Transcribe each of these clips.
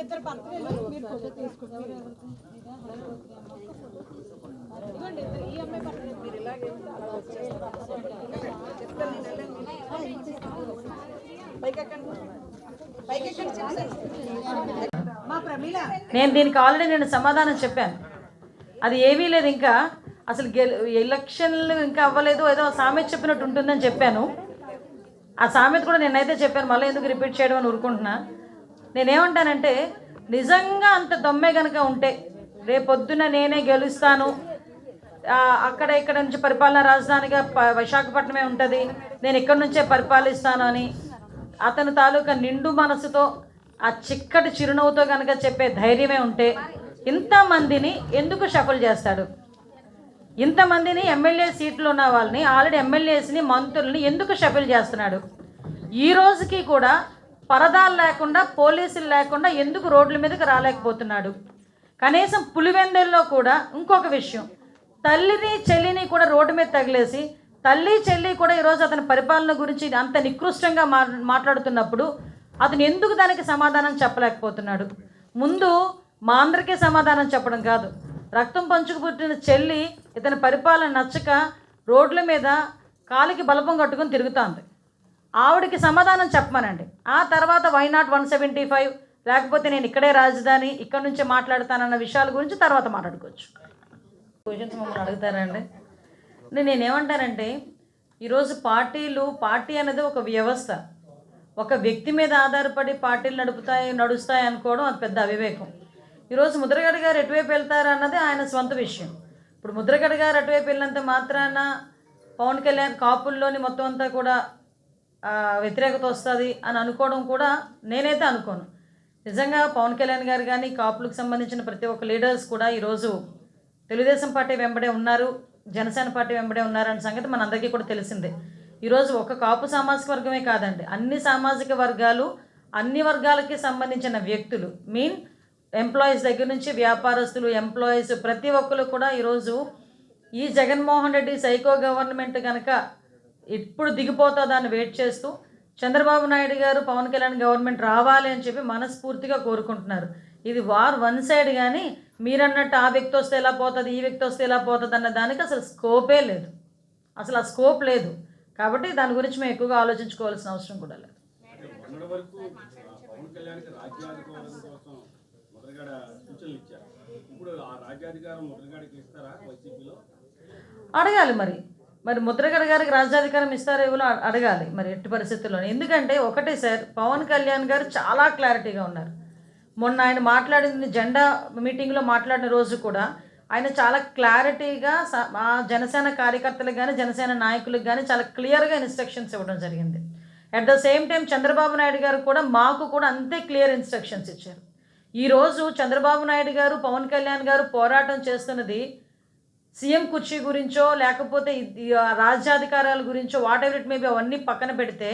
ఇద్దరు భర్తలు మీరు ఫోటో తీసుకుంటారు ఇదిగోండి ఇద్దరు ఈ అమ్మాయి మీరు ఇలాగే మా ప్రమీల నేను దీనికి ఆల్రెడీ నేను సమాధానం చెప్పాను. అది ఏమీ లేదు ఇంకా. అసలు ఎలక్షన్లు ఇంకా అవ్వలేదు ఏదో సామెత చెప్పినట్టు ఉంటుందని చెప్పాను. ఆ సామెత కూడా నేనైతే చెప్పాను మళ్ళీ ఎందుకు రిపీట్ చేయడం అని ఊరుకుంటున్నా. నేనేమంటానంటే నిజంగా అంత దొమ్మే కనుక ఉంటే రేపొద్దున నేనే గెలుస్తాను. అక్కడ ఇక్కడ నుంచి పరిపాలన రాజధానిగా ప- విశాఖపట్నమే ఉంటుంది. నేను ఇక్కడ నుంచే పరిపాలిస్తాను అని అతని తాలూకా నిండు మనసుతో ఆ చిక్కటి చిరునవ్వుతో కనుక చెప్పే ధైర్యమే ఉంటే ఇంతమందిని ఎందుకు షఫల్ చేస్తాడు? ఇంతమందిని ఎమ్మెల్యే సీట్లు ఉన్న వాళ్ళని ఆల్రెడీ ఎమ్మెల్యేస్ని మంత్రుల్ని ఎందుకు షఫిల్ చేస్తున్నాడు? ఈ రోజుకి కూడా పరదాలు లేకుండా పోలీసులు లేకుండా ఎందుకు రోడ్ల మీదకి రాలేకపోతున్నాడు? కనీసం పులివెందెల్లో కూడా ఇంకొక విషయం. తల్లిని చెల్లిని కూడా రోడ్డు మీద తగిలేసి తల్లి చెల్లి కూడా ఈరోజు అతని పరిపాలన గురించి అంత నికృష్టంగా మా మాట్లాడుతున్నప్పుడు అతను ఎందుకు దానికి సమాధానం చెప్పలేకపోతున్నాడు? ముందు మా అందరికీ సమాధానం చెప్పడం కాదు. రక్తం పంచుకు పుట్టిన చెల్లి ఇతని పరిపాలన నచ్చక రోడ్ల మీద కాలికి బలపం కట్టుకొని తిరుగుతోంది. ఆవిడకి సమాధానం చెప్పమనండి. ఆ తర్వాత why not one seventy five లేకపోతే నేను ఇక్కడే రాజధాని ఇక్కడ నుంచే మాట్లాడతానన్న విషయాల గురించి తర్వాత మాట్లాడుకోవచ్చు. క్వశ్చన్స్ మమ్మల్ని అడుగుతారండి. నేను నేనేమంటానంటే ఈరోజు పార్టీలు పార్టీ అనేది ఒక వ్యవస్థ. ఒక వ్యక్తి మీద ఆధారపడి పార్టీలు నడుపుతాయి నడుస్తాయి అనుకోవడం అది పెద్ద అవివేకం. ఈరోజు ముద్రగడ గారు ఎటువైపు వెళ్తారు అన్నది ఆయన సొంత విషయం. ఇప్పుడు ముద్రగడ గారు అటువైపు వెళ్ళినంత మాత్రాన పవన్ కళ్యాణ్ కాపుల్లోని మొత్తం అంతా కూడా వ్యతిరేకత వస్తుంది అని అనుకోవడం కూడా నేనైతే అనుకోను. నిజంగా పవన్ కళ్యాణ్ గారు కానీ కాపులకు సంబంధించిన ప్రతి ఒక్క లీడర్స్ కూడా ఈరోజు తెలుగుదేశం పార్టీ వెంబడే ఉన్నారు జనసేన పార్టీ వెంబడే ఉన్నారన్న సంగతి మనందరికీ కూడా తెలిసిందే. ఈరోజు ఒక కాపు సామాజిక వర్గమే కాదండి అన్ని సామాజిక వర్గాలు అన్ని వర్గాలకి సంబంధించిన వ్యక్తులు మీన్ ఎంప్లాయీస్ దగ్గర నుంచి వ్యాపారస్తులు ఎంప్లాయీస్ ప్రతి ఒక్కరు కూడా ఈరోజు ఈ జగన్మోహన్ రెడ్డి సైకో గవర్నమెంట్ కనుక ఇప్పుడు దిగిపోతుందని వెయిట్ చేస్తూ చంద్రబాబు నాయుడు గారు పవన్ కళ్యాణ్ గవర్నమెంట్ రావాలి అని చెప్పి మనస్ఫూర్తిగా కోరుకుంటున్నారు. ఇది వార్ వన్ సైడ్ కానీ మీరన్నట్టు ఆ వ్యక్తి వస్తే ఎలా పోతుంది ఈ వ్యక్తి వస్తే ఎలా పోతుంది అన్న దానికి అసలు స్కోపే లేదు. అసలు ఆ స్కోప్ లేదు. కాబట్టి దాని గురించి మేము ఎక్కువగా ఆలోచించుకోవాల్సిన అవసరం కూడా లేదు. ఇక్కడ సూచనలు ఇచ్చారు. ఇప్పుడు ఆ రాజ్యాధికారం ముద్రగడకి ఇస్తారా వైసీపీలో? అడగాలి మరి. మరి ముద్రగడ గారికి రాజ్యాధికారం ఇస్తారో ఇవ్వలో అడగాలి మరి ఎట్టి పరిస్థితుల్లో ఎందుకంటే ఒకటే సార్ పవన్ కళ్యాణ్ గారు చాలా క్లారిటీగా ఉన్నారు. మొన్న ఆయన మాట్లాడింది జెండా మీటింగ్లో మాట్లాడిన రోజు కూడా ఆయన చాలా క్లారిటీగా ఆ జనసేన కార్యకర్తలకు కానీ జనసేన నాయకులకు కానీ చాలా క్లియర్గా ఇన్స్ట్రక్షన్స్ ఇవ్వడం జరిగింది. At the same time Chandrababu Naidu garu కూడా మాకు కూడా అంతే క్లియర్ ఇన్స్ట్రక్షన్స్ ఇచ్చారు. ఈరోజు చంద్రబాబు నాయుడు గారు పవన్ కళ్యాణ్ గారు పోరాటం చేస్తున్నది సీఎం కుర్చీ గురించో లేకపోతే రాజ్యాధికారాల గురించో వాట్ ఎవర్ ఇట్ మేబీ అవన్నీ పక్కన పెడితే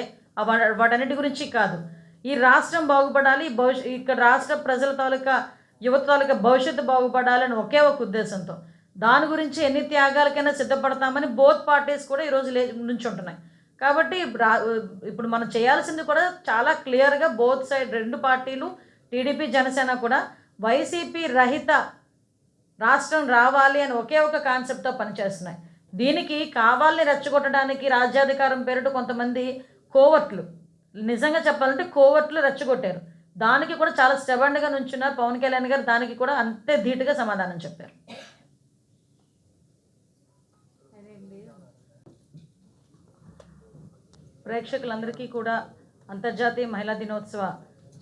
వాటన్నిటి గురించి కాదు. ఈ రాష్ట్రం బాగుపడాలి భవిష్య ఇక్కడ రాష్ట్ర ప్రజల తాలూకా యువత తాలూకా భవిష్యత్తు బాగుపడాలని ఒకే ఒక ఉద్దేశంతో. దాని గురించి ఎన్ని త్యాగాలకైనా సిద్ధపడతామని బోత్ పార్టీస్ కూడా ఈరోజు లే నుంచి ఉంటున్నాయి. కాబట్టి ఇప్పుడు మనం చేయాల్సింది కూడా చాలా క్లియర్గా బోత్ సైడ్ రెండు పార్టీలు టీడీపీ జనసేన కూడా వైసీపీ రహిత రాష్ట్రం రావాలి అని ఒకే ఒక కాన్సెప్ట్తో పనిచేస్తున్నాయి. దీనికి కావాలని రెచ్చగొట్టడానికి రాజ్యాధికారం పేరిట కొంతమంది కోవట్లు నిజంగా చెప్పాలంటే కోవట్లు రెచ్చగొట్టారు. దానికి కూడా చాలా స్టెబండ్గా నుంచున్నారు పవన్ కళ్యాణ్ గారు. దానికి కూడా అంతే ధీటుగా సమాధానం చెప్పారు. ప్రేక్షకులందరికీ కూడా అంతర్జాతీయ మహిళా దినోత్సవ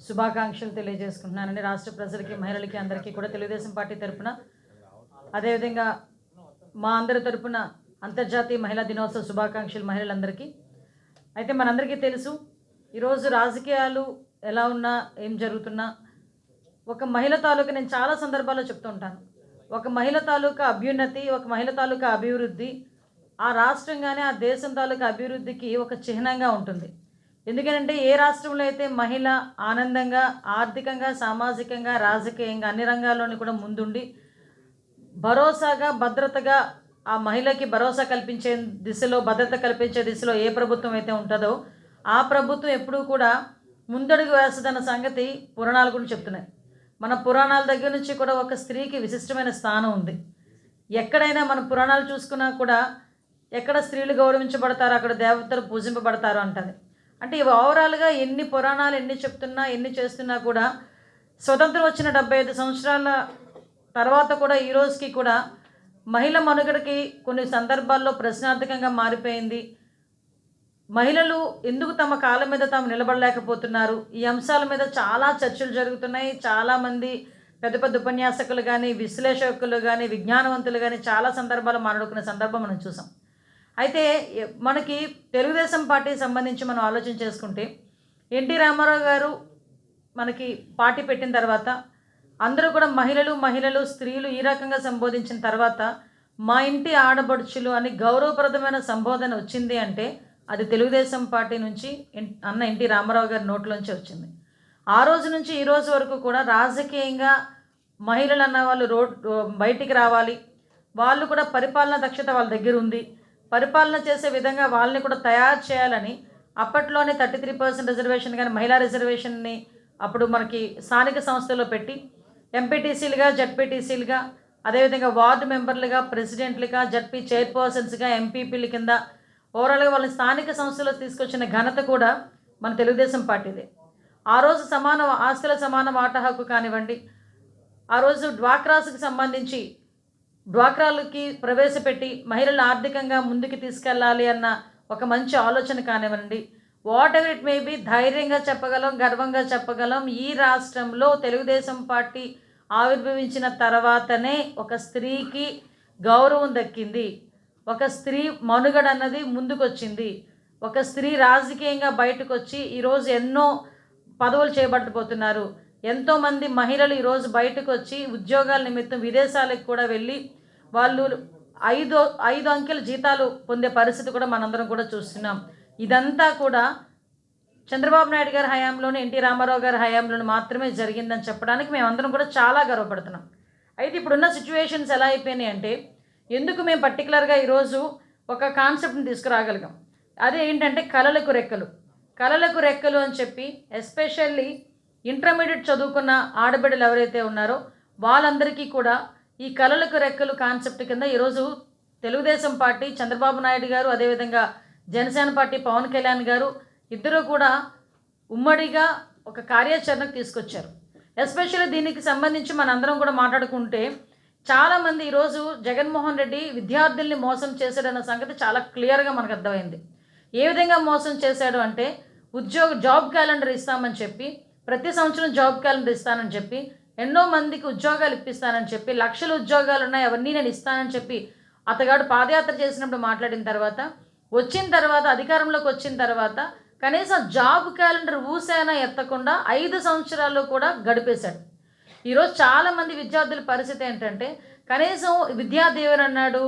శుభాకాంక్షలు తెలియజేసుకుంటున్నానండి. రాష్ట్ర ప్రజలకి మహిళలకి అందరికీ కూడా తెలుగుదేశం పార్టీ తరపున. అదేవిధంగా మా అందరి తరపున అంతర్జాతీయ మహిళా దినోత్సవ శుభాకాంక్షలు మహిళలందరికీ. అయితే మనందరికీ తెలుసు ఈరోజు రాజకీయాలు ఎలా ఉన్నా ఏం జరుగుతున్నా ఒక మహిళ తాలూకా నేను చాలా సందర్భాల్లో చెప్తూ ఉంటాను. ఒక మహిళ తాలూకా అభ్యున్నతి ఒక మహిళ తాలూకా అభివృద్ధి ఆ రాష్ట్రం కానీ ఆ దేశం తాలూకా అభివృద్ధికి ఒక చిహ్నంగా ఉంటుంది. ఎందుకంటే ఏ రాష్ట్రంలో అయితే మహిళ ఆనందంగా ఆర్థికంగా సామాజికంగా రాజకీయంగా అన్ని రంగాల్లోని కూడా ముందుండి భరోసాగా భద్రతగా ఆ మహిళకి భరోసా కల్పించే దిశలో భద్రత కల్పించే దిశలో ఏ ప్రభుత్వం అయితే ఉంటుందో ఆ ప్రభుత్వం ఎప్పుడూ కూడా ముందడుగు వేస్తుందన్న సంగతి పురాణాలు కూడా చెప్తున్నాయి. మన పురాణాల దగ్గర నుంచి కూడా ఒక స్త్రీకి విశిష్టమైన స్థానం ఉంది. ఎక్కడైనా మన పురాణాలు చూసుకున్నా కూడా ఎక్కడ స్త్రీలు గౌరవించబడతారో అక్కడ దేవతలు పూజింపబడతారు అంటది. అంటే ఇవి ఓవరాల్గా ఎన్ని పురాణాలు ఎన్ని చెప్తున్నా ఎన్ని చేస్తున్నా కూడా స్వతంత్రం వచ్చిన డెబ్బై ఐదు సంవత్సరాల తర్వాత కూడా ఈ రోజుకి కూడా మహిళ మనుగడకి కొన్ని సందర్భాల్లో ప్రశ్నార్థకంగా మారిపోయింది. మహిళలు ఎందుకు తమ కాళ్ళ మీద తాము నిలబడలేకపోతున్నారు? ఈ అంశాల మీద చాలా చర్చలు జరుగుతున్నాయి. చాలామంది పెద్ద పెద్ద ఉపన్యాసకులు కానీ విశ్లేషకులు కానీ విజ్ఞానవంతులు కానీ చాలా సందర్భాలు మాట్లాడుకునే సందర్భం మనం చూసాం. అయితే మనకి తెలుగుదేశం పార్టీ సంబంధించి మనం ఆలోచన చేసుకుంటే ఎన్టీ రామారావు గారు మనకి పార్టీ పెట్టిన తర్వాత అందరూ కూడా మహిళలు మహిళలు స్త్రీలు ఈ రకంగా సంబోధించిన తర్వాత మా ఇంటి ఆడబడుచులు అని గౌరవప్రదమైన సంబోధన వచ్చింది అంటే అది తెలుగుదేశం పార్టీ నుంచి అన్న ఎన్టీ రామారావు గారి నోట్లోంచి వచ్చింది. ఆ రోజు నుంచి ఈ రోజు వరకు కూడా రాజకీయంగా మహిళలు అన్న వాళ్ళు రోడ్ బయటికి రావాలి. వాళ్ళు కూడా పరిపాలన దక్షత వాళ్ళ దగ్గర ఉంది. పరిపాలన చేసే విధంగా వాళ్ళని కూడా తయారు చేయాలని అప్పట్లోనే థర్టీ త్రీ పర్సెంట్ రిజర్వేషన్ కానీ మహిళా రిజర్వేషన్ని అప్పుడు మనకి స్థానిక సంస్థల్లో పెట్టి ఎంపీటీసీలుగా జడ్పీటీసీలుగా అదేవిధంగా వార్డు మెంబర్లుగా ప్రెసిడెంట్లుగా జడ్పీ చైర్పర్సన్స్గా ఎంపీపీల కింద ఓవరాల్గా వాళ్ళని స్థానిక సంస్థలో తీసుకొచ్చిన ఘనత కూడా మన తెలుగుదేశం పార్టీదే. ఆ రోజు సమాన ఆస్తుల సమాన వాటా హక్కు కానివ్వండి ఆ రోజు డ్వాక్రాస్కి సంబంధించి డ్వాక్రాలకి ప్రవేశపెట్టి మహిళలు ఆర్థికంగా ముందుకు తీసుకెళ్ళాలి అన్న ఒక మంచి ఆలోచన కానివ్వండి. Whatever it may be ధైర్యంగా చెప్పగలం గర్వంగా చెప్పగలం. ఈ రాష్ట్రంలో తెలుగుదేశం పార్టీ ఆవిర్భవించిన తర్వాతనే ఒక స్త్రీకి గౌరవం దక్కింది. ఒక స్త్రీ మనుగడ అన్నది ముందుకొచ్చింది. ఒక స్త్రీ రాజకీయంగా బయటకు వచ్చి ఈరోజు ఎన్నో పదవులు చేపట్టబోతున్నారు. ఎంతోమంది మహిళలు ఈరోజు బయటకు వచ్చి ఉద్యోగాల నిమిత్తం విదేశాలకు కూడా వెళ్ళి వాళ్ళు ఐదు ఐదు అంకెల జీతాలు పొందే పరిస్థితి కూడా మనందరం కూడా చూస్తున్నాం. ఇదంతా కూడా చంద్రబాబు నాయుడు గారి హయాంలోనే ఎన్టీ రామారావు గారి హయాంలోనే మాత్రమే జరిగిందని చెప్పడానికి మేమందరం కూడా చాలా గర్వపడుతున్నాం. అయితే ఇప్పుడున్న సిచ్యువేషన్స్ ఎలా అయిపోయినాయి అంటే ఎందుకు మేము పర్టికులర్గా ఈరోజు ఒక కాన్సెప్ట్ని తీసుకురాగలిగాం? అదే ఏంటంటే కళలకు రెక్కలు. కళలకు రెక్కలు అని చెప్పి ఎస్పెషల్లీ ఇంటర్మీడియట్ చదువుకున్న ఆడబిడ్డలు ఎవరైతే ఉన్నారో వాళ్ళందరికీ కూడా ఈ కళలకు రెక్కలు కాన్సెప్ట్ కింద ఈరోజు తెలుగుదేశం పార్టీ చంద్రబాబు నాయుడు గారు అదేవిధంగా జనసేన పార్టీ పవన్ కళ్యాణ్ గారు ఇద్దరూ కూడా ఉమ్మడిగా ఒక కార్యాచరణకు తీసుకొచ్చారు. ఎస్పెషల్లీ దీనికి సంబంధించి మనందరం కూడా మాట్లాడుకుంటే చాలామంది ఈరోజు జగన్మోహన్ రెడ్డి విద్యార్థుల్ని మోసం చేశాడన్న సంగతి చాలా క్లియర్గా మనకు అర్థమైంది. ఏ విధంగా మోసం చేశాడు అంటే ఉద్యోగ జాబ్ క్యాలెండర్ ఇస్తామని చెప్పి ప్రతి సంవత్సరం జాబ్ క్యాలెండర్ ఇస్తానని చెప్పి ఎన్నో మందికి ఉద్యోగాలు ఇప్పిస్తానని చెప్పి లక్షల ఉద్యోగాలు ఉన్నాయి అవన్నీ నేను ఇస్తానని చెప్పి అతగాడు పాదయాత్ర చేసినప్పుడు మాట్లాడిన తర్వాత వచ్చిన తర్వాత అధికారంలోకి వచ్చిన తర్వాత కనీసం జాబ్ క్యాలెండర్ ఊసైనా ఎత్తకుండా ఐదు సంవత్సరాల్లో కూడా గడిపేశాడు. ఈరోజు చాలామంది విద్యార్థుల పరిస్థితి ఏంటంటే కనీసం విద్యా దీవెన అన్నాడు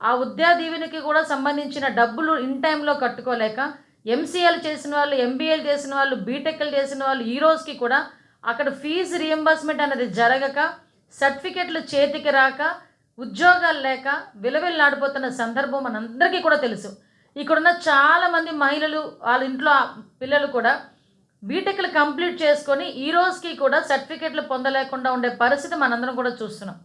ఆ విద్యా దీవెనకి కూడా సంబంధించిన డబ్బులు ఇన్ టైంలో కట్టుకోలేక ఎంసీఎల్ చేసిన వాళ్ళు ఎంబీఏలు చేసిన వాళ్ళు బీటెక్లు చేసిన వాళ్ళు ఈ రోజుకి కూడా అక్కడ ఫీజు రియంబర్స్మెంట్ అనేది జరగక సర్టిఫికెట్లు చేతికి రాక ఉద్యోగాలు లేక విలవిల్లాడిపోతున్న సందర్భం మనందరికీ కూడా తెలుసు. ఇక్కడున్న చాలామంది మహిళలు వాళ్ళ ఇంట్లో పిల్లలు కూడా బీటెక్లు కంప్లీట్ చేసుకొని ఈ రోజుకి కూడా సర్టిఫికెట్లు పొందలేకుండా ఉండే పరిస్థితి మనందరం కూడా చూస్తున్నాం.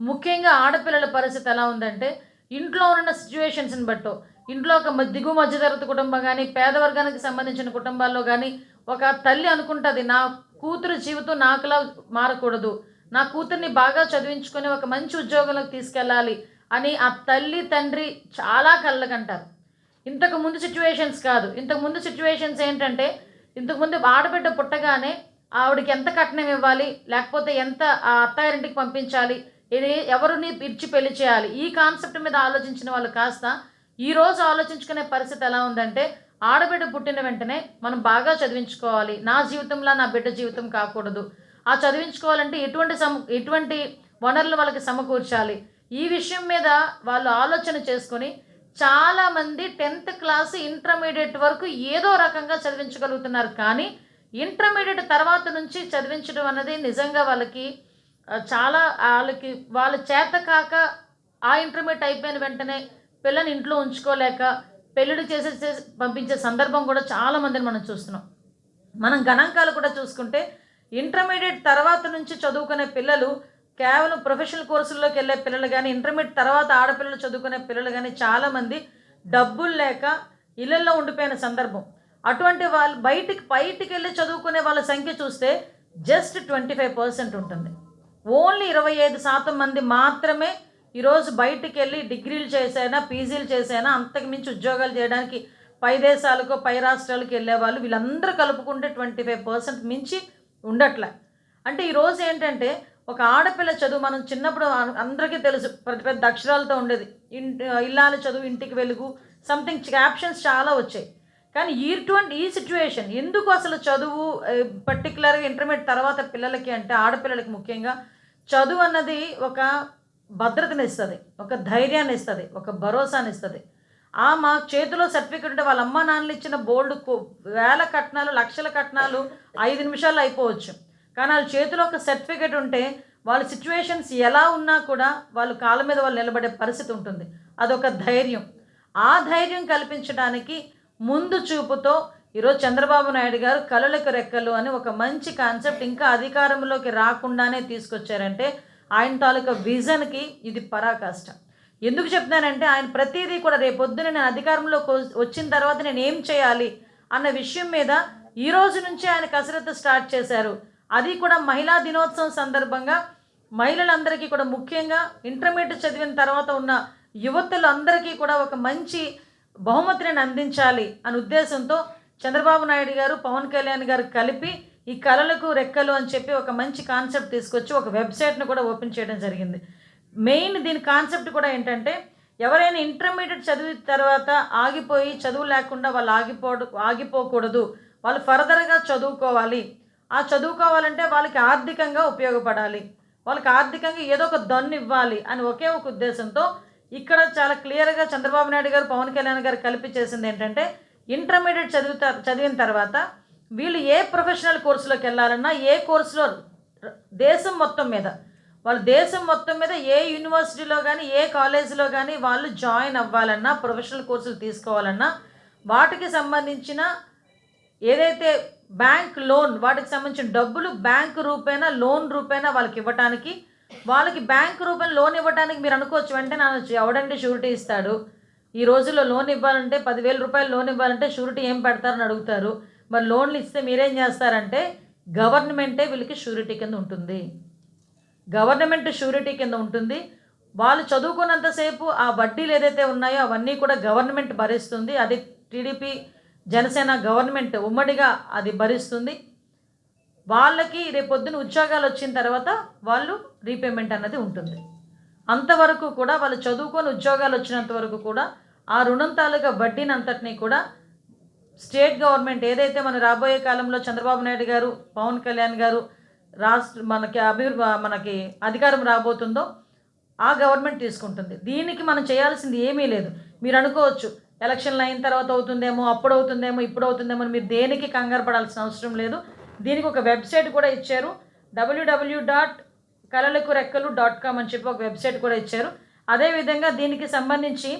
ముఖ్యంగా ఆడపిల్లల పరిస్థితి ఎలా ఉందంటే ఇంట్లో ఉన్న సిచ్యువేషన్స్ని బట్టో ఇంట్లో ఒక మ- దిగువ మధ్యతరగతి కుటుంబం కానీ పేద వర్గానికి సంబంధించిన కుటుంబాల్లో కానీ ఒక తల్లి అనుకుంటుంది నా కూతురు జీవితం నాకులా మారకూడదు నా కూతుర్ని బాగా చదివించుకొని ఒక మంచి ఉద్యోగంలోకి తీసుకెళ్ళాలి అని ఆ తల్లి తండ్రి చాలా కళ్ళకంటారు. ఇంతకు ముందు సిచ్యువేషన్స్ కాదు. ఇంతకు ముందు సిచ్యువేషన్స్ ఏంటంటే ఇంతకు ముందు ఆడబిడ్డ పుట్టగానే ఆవిడకి ఎంత కట్నం ఇవ్వాలి లేకపోతే ఎంత ఆ అత్తారింటికి పంపించాలి ఇది ఎవరిని ఇచ్చి పెళ్ళి చేయాలి ఈ కాన్సెప్ట్ మీద ఆలోచించిన వాళ్ళు కాస్త ఈ రోజు ఆలోచించుకునే పరిస్థితి ఎలా ఉందంటే ఆడబిడ్డ పుట్టిన వెంటనే మనం బాగా చదివించుకోవాలి. నా జీవితంలో నా బిడ్డ జీవితం కాకూడదు. ఆ చదివించుకోవాలంటే ఎటువంటి సమ ఎటువంటి వనరులు వాళ్ళకి సమకూర్చాలి? ఈ విషయం మీద వాళ్ళు ఆలోచన చేసుకొని చాలామంది టెన్త్ క్లాస్ ఇంటర్మీడియట్ వరకు ఏదో రకంగా చదివించగలుగుతున్నారు. కానీ ఇంటర్మీడియట్ తర్వాత నుంచి చదివించడం అనేది నిజంగా వాళ్ళకి చాలా వాళ్ళకి వాళ్ళ చేత కాక ఆ ఇంటర్మీడియట్ అయిపోయిన వెంటనే పిల్లని ఇంట్లో ఉంచుకోలేక పెళ్ళిళ్ళు చేసే పంపించే సందర్భం కూడా చాలామందిని మనం చూస్తున్నాం. మనం గణాంకాలు కూడా చూసుకుంటే ఇంటర్మీడియట్ తర్వాత నుంచి చదువుకునే పిల్లలు కేవలం ప్రొఫెషనల్ కోర్సుల్లోకి వెళ్ళే పిల్లలు కానీ ఇంటర్మీడియట్ తర్వాత ఆడపిల్లలు చదువుకునే పిల్లలు కానీ చాలామంది డబ్బులు లేక ఇళ్ళల్లో ఉండిపోయిన సందర్భం. అటువంటి వాళ్ళు బయటికి బయటికి వెళ్ళి చదువుకునే వాళ్ళ సంఖ్య చూస్తే జస్ట్ ట్వంటీ ఫైవ్ పర్సెంట్ ఉంటుంది. ఓన్లీ ఇరవై ఐదు శాతం మంది మాత్రమే ఈరోజు బయటికి వెళ్ళి డిగ్రీలు చేసైనా పీజీలు చేసైనా అంతకు మించి ఉద్యోగాలు చేయడానికి పై దేశాలకు పై రాష్ట్రాలకు వెళ్ళే వాళ్ళు వీళ్ళందరూ కలుపుకుంటే ట్వంటీ ఫైవ్ పర్సెంట్ మించి ఉండట్లే. అంటే ఈరోజు ఏంటంటే ఒక ఆడపిల్ల చదువు మనం చిన్నప్పుడు అందరికీ తెలుసు. పెద్ద పెద్ద అక్షరాలతో ఉండేది. ఇంటి ఇల్లాల చదువు ఇంటికి వెలుగు సంథింగ్ క్యాప్షన్స్ చాలా వచ్చాయి. కానీ ఇటువంటి ఈ సిచ్యువేషన్ ఎందుకు అసలు చదువు పర్టికులర్గా ఇంటర్మీడియట్ తర్వాత పిల్లలకి అంటే ఆడపిల్లలకి ముఖ్యంగా చదువు అన్నది ఒక భద్రతని ఇస్తుంది ఒక ధైర్యాన్ని ఇస్తుంది ఒక భరోసాని ఇస్తుంది ఆ చేతిలో సర్టిఫికెట్ ఉంటే వాళ్ళ అమ్మ నాన్నలు ఇచ్చిన బోల్డ్ వేల కట్నాలు లక్షల కట్నాలు ఐదు నిమిషాల్లో అయిపోవచ్చు. కానీ వాళ్ళ చేతిలో ఒక సర్టిఫికెట్ ఉంటే వాళ్ళ సిచ్యువేషన్స్ ఎలా ఉన్నా కూడా వాళ్ళు కాళ్ళ మీద వాళ్ళు నిలబడే పరిస్థితి ఉంటుంది. అదొక ధైర్యం. ఆ ధైర్యం కల్పించడానికి ముందు చూపుతో ఈరోజు చంద్రబాబు నాయుడు గారు కలలకు రెక్కలు అని ఒక మంచి కాన్సెప్ట్ ఇంకా అధికారంలోకి రాకుండానే తీసుకొచ్చారంటే ఆయన తాలూకా విజన్కి ఇది పరాకాష్ట. ఎందుకు చెప్తున్నానంటే ఆయన ప్రతిదీ కూడా రేపొద్దున నేను అధికారంలోకి వచ్చిన తర్వాత నేను ఏం చేయాలి అన్న విషయం మీద ఈ రోజు నుంచే ఆయన కసరత్తు స్టార్ట్ చేశారు. అది కూడా మహిళా దినోత్సవం సందర్భంగా మహిళలందరికీ కూడా ముఖ్యంగా ఇంటర్మీడియట్ చదివిన తర్వాత ఉన్న యువతులందరికీ కూడా ఒక మంచి బహుమతిని అందించాలి అనే ఉద్దేశంతో చంద్రబాబు నాయుడు గారు పవన్ కళ్యాణ్ గారు కలిపి ఈ కళలకు రెక్కలు అని చెప్పి ఒక మంచి కాన్సెప్ట్ తీసుకొచ్చి ఒక వెబ్సైట్ను కూడా ఓపెన్ చేయడం జరిగింది. మెయిన్ దీని కాన్సెప్ట్ కూడా ఏంటంటే ఎవరైనా ఇంటర్మీడియట్ చదివిన తర్వాత ఆగిపోయి చదువు లేకుండా వాళ్ళు ఆగిపో ఆగిపోకూడదు. వాళ్ళు ఫర్దర్గా చదువుకోవాలి. ఆ చదువుకోవాలంటే వాళ్ళకి ఆర్థికంగా ఉపయోగపడాలి. వాళ్ళకి ఆర్థికంగా ఏదో ఒక దన్ను ఇవ్వాలి అని ఒకే ఒక ఉద్దేశంతో ఇక్కడ చాలా క్లియర్గా చంద్రబాబు నాయుడు గారు పవన్ కళ్యాణ్ గారు కలిపి చేసింది ఏంటంటే ఇంటర్మీడియట్ చదువుతారు చదివిన తర్వాత వీళ్ళు ఏ ప్రొఫెషనల్ కోర్సులోకి వెళ్ళాలన్నా ఏ కోర్సులో దేశం మొత్తం మీద వాళ్ళు దేశం మొత్తం మీద ఏ యూనివర్సిటీలో కానీ ఏ కాలేజీలో కానీ వాళ్ళు జాయిన్ అవ్వాలన్నా ప్రొఫెషనల్ కోర్సులు తీసుకోవాలన్నా వాటికి సంబంధించిన ఏదైతే బ్యాంక్ లోన్ వాటికి సంబంధించిన డబ్బులు బ్యాంక్ రూపేణా లోన్ రూపేణా వాళ్ళకి ఇవ్వటానికి వాళ్ళకి బ్యాంక్ రూపేణ లోన్ ఇవ్వడానికి మీరు అనుకోవచ్చు వెంటనే అనొచ్చు ఎవడండి షూరిటీ ఇస్తాడు? ఈ రోజుల్లో లోన్ ఇవ్వాలంటే పదివేల రూపాయలు లోన్ ఇవ్వాలంటే షూరిటీ ఏం పెడతారని అడుగుతారు? మరి లోన్లు ఇస్తే మీరేం చేస్తారంటే గవర్నమెంటే వీళ్ళకి షూరిటీ కింద ఉంటుంది. గవర్నమెంట్ షూరిటీ కింద ఉంటుంది. వాళ్ళు చదువుకున్నంతసేపు ఆ వడ్డీలు ఏదైతే ఉన్నాయో అవన్నీ కూడా గవర్నమెంట్ భరిస్తుంది. అది టీడీపీ జనసేన గవర్నమెంట్ ఉమ్మడిగా అది భరిస్తుంది. వాళ్ళకి రేపొద్దున ఉద్యోగాలు వచ్చిన తర్వాత వాళ్ళు రీపేమెంట్ అన్నది ఉంటుంది. అంతవరకు కూడా వాళ్ళు చదువుకొని ఉద్యోగాలు వచ్చినంత వరకు కూడా ఆ రుణం తాలూకా వడ్డీని అంతటినీ కూడా స్టేట్ గవర్నమెంట్ ఏదైతే మన రాబోయే కాలంలో చంద్రబాబు నాయుడు గారు పవన్ కళ్యాణ్ గారు రాష్ట్ర మనకి అభివృద్ధి మనకి అధికారం రాబోతుందో ఆ గవర్నమెంట్ తీసుకుంటుంది. దీనికి మనం చేయాల్సింది ఏమీ లేదు. మీరు అనుకోవచ్చు ఎలక్షన్లు అయిన తర్వాత అవుతుందేమో అప్పుడు అవుతుందేమో ఇప్పుడు అవుతుందేమో మీరు దేనికి కంగారు పడాల్సిన అవసరం లేదు. దీనికి ఒక వెబ్సైట్ కూడా ఇచ్చారు. డబ్ల్యూడబ్ల్యూ డాట్ కలలకు రెక్కలు డాట్ కామ్ అని చెప్పి ఒక వెబ్సైట్ కూడా ఇచ్చారు. అదేవిధంగా దీనికి సంబంధించి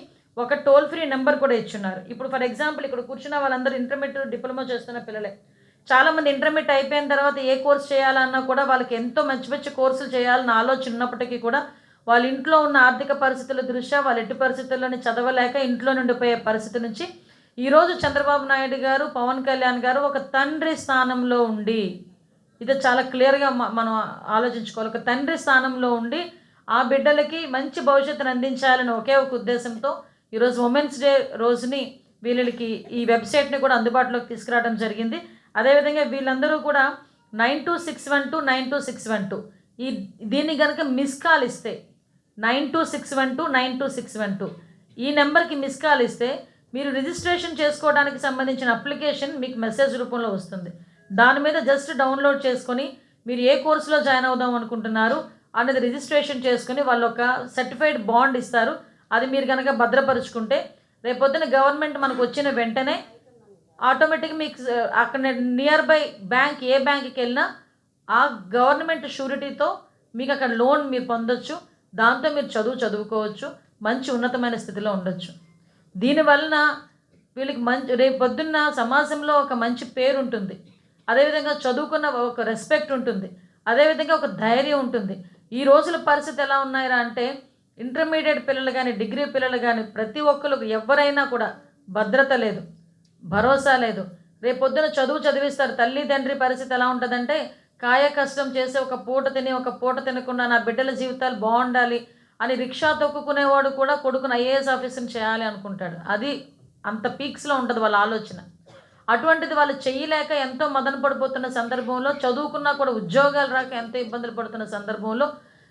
ఒక టోల్ ఫ్రీ నెంబర్ కూడా ఇచ్చున్నారు. ఇప్పుడు ఫర్ ఎగ్జాంపుల్ ఇక్కడ కూర్చున్న వాళ్ళందరూ ఇంటర్మీడియట్ డిప్లొమా చేస్తున్న పిల్లలే. చాలామంది ఇంటర్మీడియట్ అయిపోయిన తర్వాత ఏ కోర్స్ చేయాలన్నా కూడా వాళ్ళకి ఎంతో మంచి మంచి కోర్సులు చేయాలని ఆలోచన ఉన్నప్పటికీ కూడా వాళ్ళ ఇంట్లో ఉన్న ఆర్థిక పరిస్థితుల దృష్ట్యా వాళ్ళ ఎట్టి పరిస్థితుల్లోనే చదవలేక ఇంట్లో నుండిపోయే పరిస్థితి నుంచి ఈరోజు చంద్రబాబు నాయుడు గారు పవన్ కళ్యాణ్ గారు ఒక తండ్రి స్థానంలో ఉండి ఇది చాలా క్లియర్గా మనం ఆలోచించుకోవాలి. ఒక తండ్రి స్థానంలో ఉండి ఆ బిడ్డలకి మంచి భవిష్యత్తును అందించాలని ఒకే ఒక ఉద్దేశంతో ఈరోజు ఉమెన్స్ డే రోజుని వీళ్ళకి ఈ వెబ్సైట్ని కూడా అందుబాటులోకి తీసుకురావడం జరిగింది. అదేవిధంగా వీళ్ళందరూ కూడా nine two six one two nine two six one two ఈ దీన్ని కనుక మిస్ కాల్ ఇస్తే nine two six one two nine two six one two ఈ నెంబర్కి మిస్ కాల్ ఇస్తే మీరు రిజిస్ట్రేషన్ చేసుకోవడానికి సంబంధించిన అప్లికేషన్ మీకు మెసేజ్ రూపంలో వస్తుంది. దాని మీద జస్ట్ డౌన్లోడ్ చేసుకొని మీరు ఏ కోర్సులో జాయిన్ అవుదాం అనుకుంటున్నారు అనేది రిజిస్ట్రేషన్ చేసుకుని వాళ్ళు ఒక సర్టిఫైడ్ బాండ్ ఇస్తారు. అది మీరు కనుక భద్రపరుచుకుంటే రేపొద్దున గవర్నమెంట్ మనకు వచ్చిన వెంటనే ఆటోమేటిక్గా మీకు అక్కడ నియర్ బై బ్యాంక్ ఏ బ్యాంక్కి వెళ్ళినా ఆ గవర్నమెంట్ షూరిటీతో మీకు అక్కడ లోన్ మీరు పొందొచ్చు. దాంతో మీరు చదువు చదువుకోవచ్చు. మంచి ఉన్నతమైన స్థితిలో ఉండొచ్చు. దీనివలన వీళ్ళకి మంచి రేపు పొద్దున్న సమాజంలో ఒక మంచి పేరు ఉంటుంది. అదేవిధంగా చదువుకున్న ఒక రెస్పెక్ట్ ఉంటుంది. అదేవిధంగా ఒక ధైర్యం ఉంటుంది. ఈ రోజుల పరిస్థితి ఎలా ఉన్నాయిరా అంటే ఇంటర్మీడియట్ పిల్లలు కానీ డిగ్రీ పిల్లలు కానీ ప్రతి ఒక్కరికి ఎవరైనా కూడా భద్రత లేదు భరోసా లేదు. రేపు పొద్దున చదువు చదివిస్తారు. తల్లి తండ్రి పరిస్థితి ఎలా ఉంటుందంటే కాయ కష్టం చేసి ఒక పూట తిని ఒక పూట తినకుండా నా బిడ్డల జీవితాలు బాగుండాలి అని రిక్షా తొక్కుకునేవాడు కూడా కొడుకుని ఐఏఎస్ ఆఫీసర్ని చేయాలి అనుకుంటాడు. అది అంత పీక్స్లో ఉంటుంది వాళ్ళ ఆలోచన. అటువంటిది వాళ్ళు చేయలేక ఎంతో మదన పడిపోతున్న సందర్భంలో చదువుకున్నా కూడా ఉద్యోగాలు రాక ఎంతో ఇబ్బందులు పడుతున్న సందర్భంలో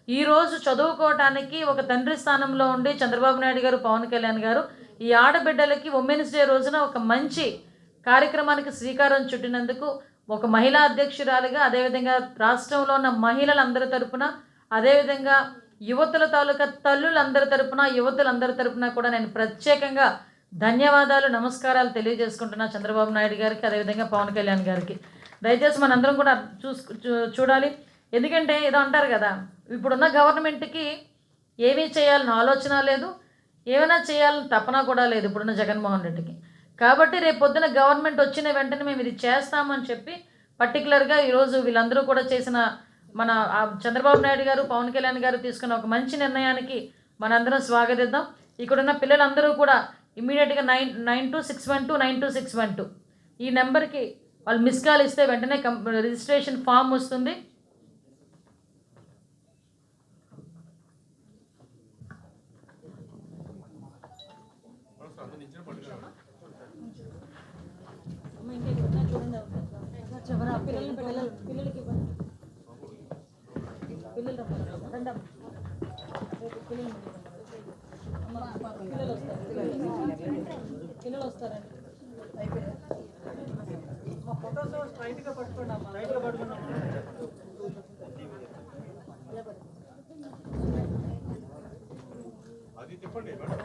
ఈరోజు చదువుకోవటానికి ఒక తండ్రి స్థానంలో ఉండి చంద్రబాబు నాయుడు గారు పవన్ కళ్యాణ్ గారు ఈ ఆడబిడ్డలకి ఉమెన్స్ డే రోజున ఒక మంచి కార్యక్రమానికి శ్రీకారం చుట్టినందుకు ఒక మహిళా అధ్యక్షురాలిగా అదేవిధంగా రాష్ట్రంలో ఉన్న మహిళలందరి తరపున అదేవిధంగా యువతుల తాలూకా తల్లులందరి తరపున యువతులందరి తరపున కూడా నేను ప్రత్యేకంగా ధన్యవాదాలు నమస్కారాలు తెలియజేసుకుంటున్నా చంద్రబాబు నాయుడు గారికి అదేవిధంగా పవన్ కళ్యాణ్ గారికి. దయచేసి మనందరం కూడా చూసు చూ- చూడాలి. ఎందుకంటే ఏదో అంటారు కదా ఇప్పుడున్న గవర్నమెంట్కి ఏమీ చేయాలని ఆలోచన లేదు ఏమైనా చేయాలని తపన కూడా లేదు ఇప్పుడున్న జగన్మోహన్ రెడ్డికి. కాబట్టి రేపు పొద్దున గవర్నమెంట్ వచ్చిన వెంటనే మేము ఇది చేస్తామని చెప్పి పర్టికులర్గా ఈరోజు వీళ్ళందరూ కూడా చేసిన మన చంద్రబాబు నాయుడు గారు పవన్ కళ్యాణ్ గారు తీసుకున్న ఒక మంచి నిర్ణయానికి మనందరం స్వాగతిద్దాం. ఇక్కడున్న పిల్లలందరూ కూడా ఇమ్మీడియట్గా nine nine two six one two nine two six one two. ఈ నెంబర్కి వాళ్ళు మిస్ కాల్ ఇస్తే వెంటనే కం రిజిస్ట్రేషన్ ఫామ్ వస్తుంది. పిల్లలు వస్తారండి మా ఫోటోస్ స్ట్రైట్గా పట్టుకోండి అమ్మా రైట్గా పట్టుకోండి అది చెప్పండి మేడం.